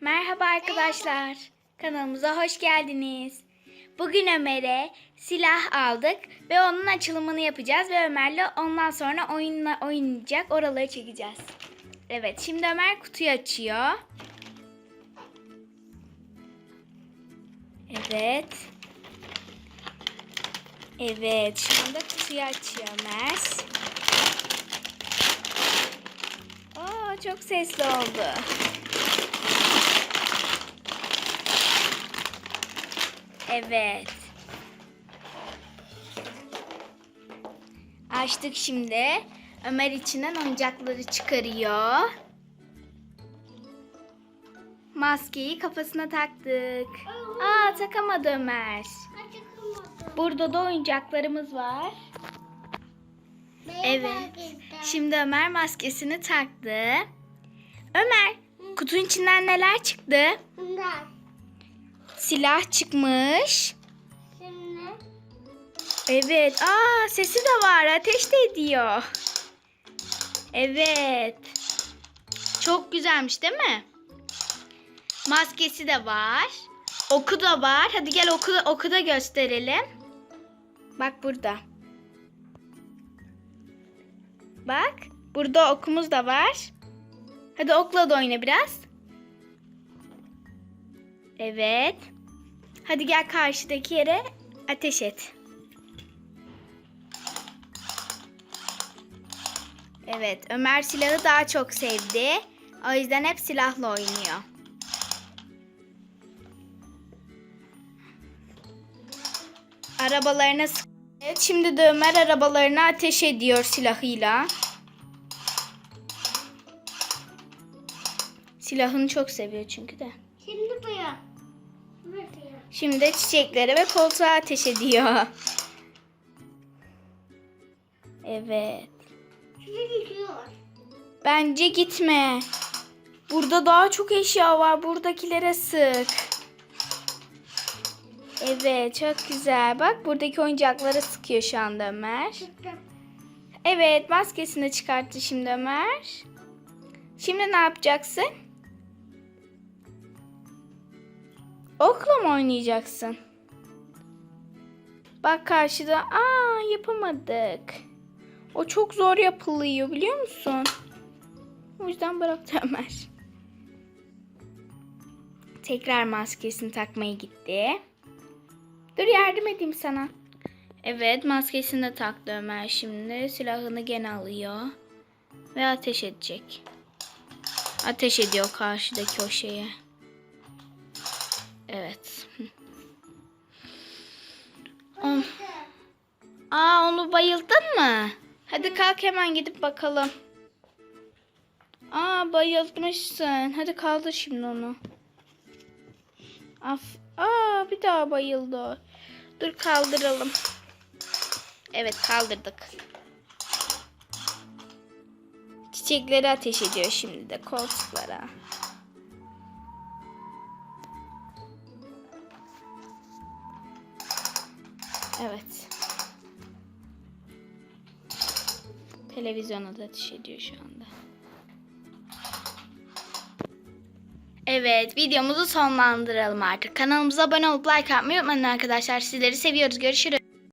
Merhaba arkadaşlar. Kanalımıza hoş geldiniz. Bugün Ömer'e silah aldık ve onun açılımını yapacağız ve Ömer'le ondan sonra oyunla oynayacak. Oraları çekeceğiz. Evet, şimdi Ömer kutuyu açıyor. Evet. Evet, şu anda kutuyu açıyor Ömer. Aa, çok sesli oldu. Evet. Açtık şimdi. Ömer içinden oyuncakları çıkarıyor. Maskeyi kafasına taktık. Aa takamadı Ömer. Burada da oyuncaklarımız var. Evet. Şimdi Ömer maskesini taktı. Ömer, kutunun içinden neler çıktı? Bunlar. Silah çıkmış. Şimdi Evet. Aa sesi de var. Ateş de ediyor. Evet. Çok güzelmiş değil mi? Maskesi de var. Oku da var. Hadi gel oku, oku da gösterelim. Bak burada. Bak. Burada okumuz da var. Hadi okla da oyna biraz. Evet. Hadi gel karşıdaki yere ateş et. Evet, Ömer silahı daha çok sevdi. O yüzden hep silahla oynuyor. Arabalarına Evet, şimdi de Ömer arabalarına ateş ediyor silahıyla. Silahını çok seviyor çünkü de. Şimdi buraya. Buraya. Şimdi de çiçeklere ve koltuğa ateş ediyor. Evet. Bence gitme. Burada daha çok eşya var. Buradakilere sık. Evet çok güzel. Bak buradaki oyuncaklara sıkıyor şu anda Ömer. Evet maskesini çıkarttı şimdi Ömer. Şimdi ne yapacaksın? Okla mı oynayacaksın? Bak karşıda. Aa yapamadık. O çok zor yapılıyor biliyor musun? O yüzden bıraktı Ömer. Tekrar maskesini takmaya gitti. Dur yardım edeyim sana. Evet maskesini de taktı Ömer şimdi. Silahını gene alıyor. Ve ateş edecek. Ateş ediyor karşıdaki o şeye. Evet. Oh. Aa onu bayıldın mı? Hadi kalk hemen gidip bakalım. Aa bayılmışsın. Hadi kaldır şimdi onu. Af. Aa bir daha bayıldı. Dur kaldıralım. Evet kaldırdık. Çiçekleri ateş ediyor şimdi de koltuklara. Evet. Televizyona da ateş ediyor şu anda. Evet videomuzu sonlandıralım artık. Kanalımıza abone olup like atmayı unutmayın arkadaşlar. Sizleri seviyoruz. Görüşürüz.